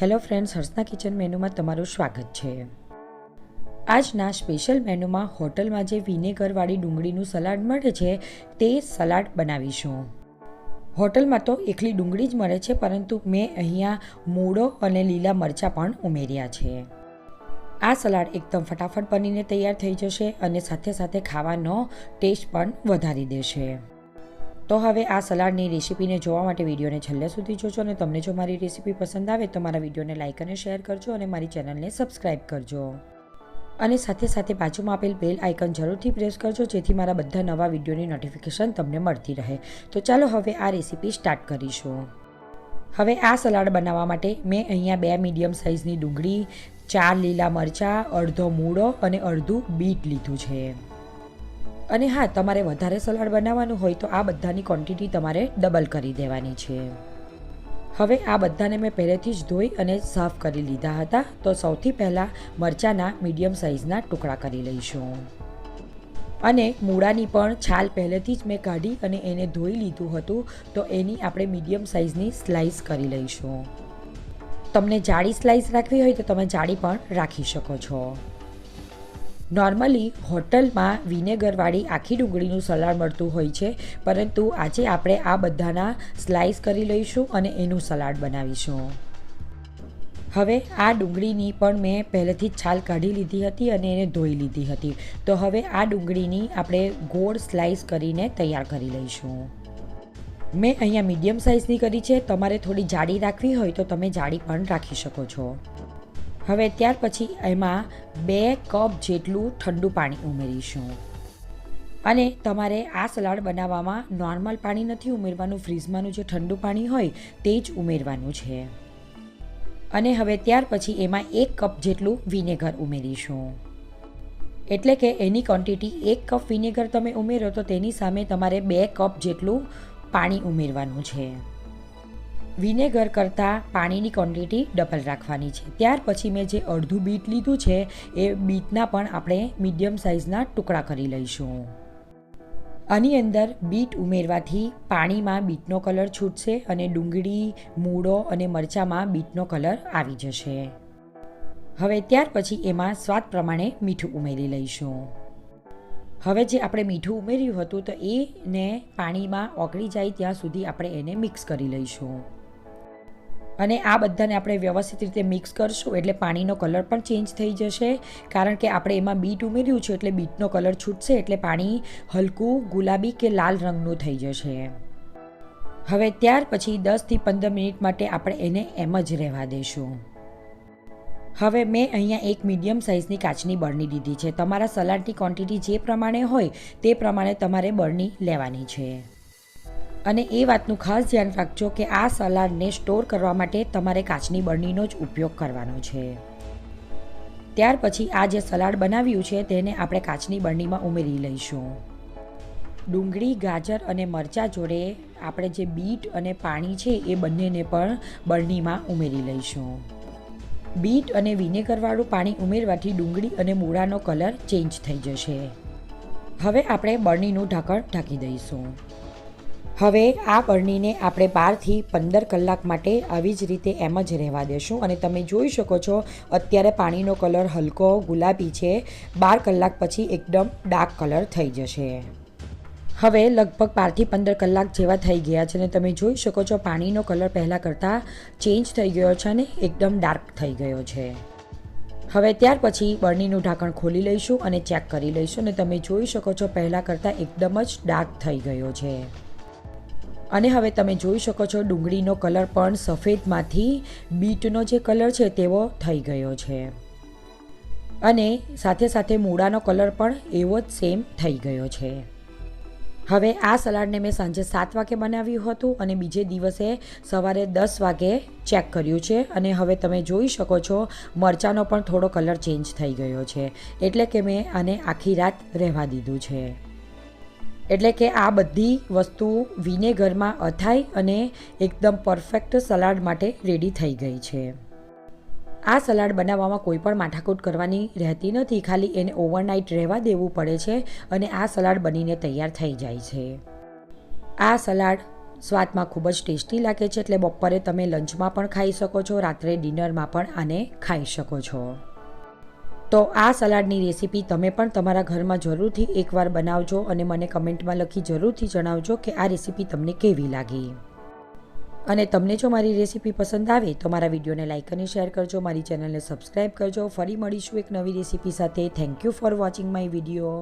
Hello friends, હર્ષના kitchen મેનુમાં તમારું સ્વાગત છે. આજના સ્પેશિયલ મેનુમાં હોટલમાં જે વિનેગરવાળી ડુંગળીનું સલાડ મળે છે, તે સલાડ બનાવીશું. હોટલમાં તો એકલી ડુંગળી જ મળે છે, પરંતુ મેં અહીંયા મૂળો અને લીલા મરચાં પણ ઉમેર્યા છે. આ સલાડ એકદમ ફટાફટ બનીને તૈયાર થઈ જશે અને સાથે સાથે ખાવાનો ટેસ્ટ પણ વધારી દેશે. તો હવે આ સલાડની રેસીપીને જોવા માટે વિડીયોને છેલ્લે સુધી જોજો અને તમને જો મારી રેસીપી પસંદ આવે તો મારા વિડીયોને લાઇક અને શેર કરજો અને મારી ચેનલને સબસ્ક્રાઇબ કરજો. અને સાથે સાથે બાજુમાં આપેલ બેલ આઇકન જરૂરથી પ્રેસ કરજો જેથી મારા બધા નવા વિડીયોની નોટિફિકેશન તમને મળતી રહે. તો ચાલો હવે આ રેસીપી સ્ટાર્ટ કરીશું. હવે આ સલાડ બનાવવા માટે મેં અહીંયા બે મીડિયમ સાઇઝની ડુંગળી, ચાર લીલા મરચાં, અડધો મૂળો અને અડધું બીટ લીધું છે. અને હા, તમારે વધારે સલાડ બનાવવાનું હોય તો આ બધાની ક્વોન્ટિટી તમારે ડબલ કરી દેવાની છે. હવે આ બધાને મેં પહેલેથી જ ધોઈ અને સાફ કરી લીધા હતા, તો સૌથી પહેલાં મરચાંના મીડિયમ સાઇઝના ટુકડા કરી લઈશું. અને મૂળાની પણ છાલ પહેલેથી જ મેં કાઢી અને એને ધોઈ લીધું હતું, તો એની આપણે મીડિયમ સાઇઝની સ્લાઇસ કરી લઈશું. તમને જાડી સ્લાઇસ રાખવી હોય તો તમે જાડી પણ રાખી શકો છો. નોર્મલી હોટલમાં વિનેગરવાળી આખી ડુંગળીનું સલાડ મળતું હોય છે, પરંતુ આજે આપણે આ બધાના સ્લાઇસ કરી લઈશું અને એનું સલાડ બનાવીશું. હવે આ ડુંગળીની પણ મેં પહેલેથી જ છાલ કાઢી લીધી હતી અને એને ધોઈ લીધી હતી. તો હવે આ ડુંગળીની આપણે ગોળ સ્લાઇસ કરીને તૈયાર કરી લઈશું. મેં અહીંયા મીડિયમ સાઇઝની કરી છે. તમારે થોડી જાડી રાખવી હોય તો તમે જાડી પણ રાખી શકો છો. હવે ત્યાર પછી એમાં બે કપ જેટલું ઠંડુ પાણી ઉમેરીશું. અને તમારે આ સલાડ બનાવવામાં નોર્મલ પાણી નથી ઉમેરવાનું ફ્રીઝમાંનું જે ઠંડુ પાણી હોય તે જ ઉમેરવાનું છે. અને હવે ત્યાર પછી એમાં એક કપ જેટલું વિનેગર ઉમેરીશું. એટલે કે એની ક્વોન્ટિટી એક કપ વિનેગર તમે ઉમેરો તો તેની સામે તમારે બે કપ જેટલું પાણી ઉમેરવાનું છે. વિનેગર કરતાં પાણીની ક્વોન્ટિટી ડબલ રાખવાની છે. ત્યાર પછી મેં જે અડધું બીટ લીધું છે, એ બીટના પણ આપણે મીડિયમ સાઇઝના ટુકડા કરી લઈશું. આની અંદર બીટ ઉમેરવાથી પાણીમાં બીટનો કલર છૂટશે અને ડુંગળી, મૂળો અને મરચાંમાં બીટનો કલર આવી જશે. હવે ત્યાર પછી એમાં સ્વાદ પ્રમાણે મીઠું ઉમેરી લઈશું. હવે જે આપણે મીઠું ઉમેર્યું હતું તો એને પાણીમાં ઓગળી જાય ત્યાં સુધી આપણે એને મિક્સ કરી લઈશું. અને આ બધાને આપણે વ્યવસ્થિત રીતે મિક્સ કરશું, એટલે પાણીનો કલર પણ ચેન્જ થઈ જશે. કારણ કે આપણે એમાં બીટ ઉમેર્યું છે, એટલે બીટનો કલર છૂટશે, એટલે પાણી હલકું, ગુલાબી કે લાલ રંગનું થઈ જશે. હવે ત્યાર પછી દસથી પંદર મિનિટ માટે આપણે એને એમ જ રહેવા દઈશું હવે મેં અહીંયા એક મીડિયમ સાઇઝની કાચની બરણી લીધી છે. તમારા સલાડની ક્વોન્ટિટી જે પ્રમાણે હોય, તે પ્રમાણે તમારે બરણી લેવાની છે. અને એ વાતનું ખાસ ધ્યાન રાખજો કે આ સલાડને સ્ટોર કરવા માટે તમારે કાચની બરણીનો જ ઉપયોગ કરવાનો છે. ત્યાર પછી આ જે સલાડ બનાવ્યું છે તેને આપણે કાચની બરણીમાં ઉમેરી લઈશું. ડુંગળી, ગાજર અને મરચાં જોડે આપણે જે બીટ અને પાણી છે એ બંનેને પણ બરણીમાં ઉમેરી લઈશું. બીટ અને વિનેગરવાળું પાણી ઉમેરવાથી ડુંગળી અને મૂળાનો કલર ચેન્જ થઈ જશે. હવે આપણે બરણીનું ઢાંકણ ઢાંકી દઈશું. હવે આ બરણીને આપણે બારથી પંદર કલાક માટે આવી જ રીતે એમ જ રહેવા દેશું. અને તમે જોઈ શકો છો, અત્યારે પાણીનો કલર હલકો ગુલાબી છે. બાર કલાક પછી એકદમ ડાર્ક કલર થઈ જશે. હવે લગભગ બારથી પંદર કલાક જેવા થઈ ગયા છે અને તમે જોઈ શકો છો પાણીનો કલર પહેલાં કરતાં ચેન્જ થઈ ગયો છે અને એકદમ ડાર્ક થઈ ગયો છે. હવે ત્યાર પછી બરણીનું ઢાંકણ ખોલી લઈશું અને ચેક કરી લઈશું અને તમે જોઈ શકો છો પહેલાં કરતાં એકદમ જ ડાર્ક થઈ ગયો છે. અને હવે તમે જોઈ શકો છો ડુંગળીનો કલર પણ સફેદમાંથી બીટનો જે કલર છે તેવો થઈ ગયો છે. અને સાથે સાથે મૂળાનો કલર પણ એવો જ સેમ થઈ ગયો છે. હવે આ સલાડને મેં સાંજે સાત વાગે બનાવ્યું હતું અને બીજે દિવસે સવારે દસ વાગે ચેક કર્યું છે અને હવે તમે જોઈ શકો છો મરચાંનો પણ થોડો કલર ચેન્જ થઈ ગયો છે. એટલે કે મેં આને આખી રાત રહેવા દીધું છે. એટલે કે આ બધી વસ્તુ વિનેગરમાં અથાઈ અને એકદમ પરફેક્ટ સલાડ માટે રેડી થઈ ગઈ છે. આ સલાડ બનાવવામાં કોઈ પણ માથાકૂટ કરવાની રહેતી નથી, ખાલી એને ઓવરનાઇટ રહેવા દેવું પડે છે અને આ સલાડ બનીને તૈયાર થઈ જાય છે. આ સલાડ સ્વાદમાં ખૂબ જ ટેસ્ટી લાગે છે એટલે બપોરે તમે લંચમાં પણ ખાઈ શકો છો, રાત્રે ડિનરમાં પણ આને ખાઈ શકો છો. તો આ સલાડની રેસીપી તમે પણ તમારા ઘરમાં જરૂરથી એકવાર બનાવજો અને મને કમેન્ટમાં લખી જરૂરથી જણાવજો કે આ રેસીપી તમને કેવી લાગી. અને તમને જો મારી રેસીપી પસંદ આવે તો મારા વિડીયોને લાઇક અને શેર કરજો, મારી ચેનલને સબસ્ક્રાઈબ કરજો. ફરી મળીશું એક નવી રેસીપી સાથે. Thank you for watching my video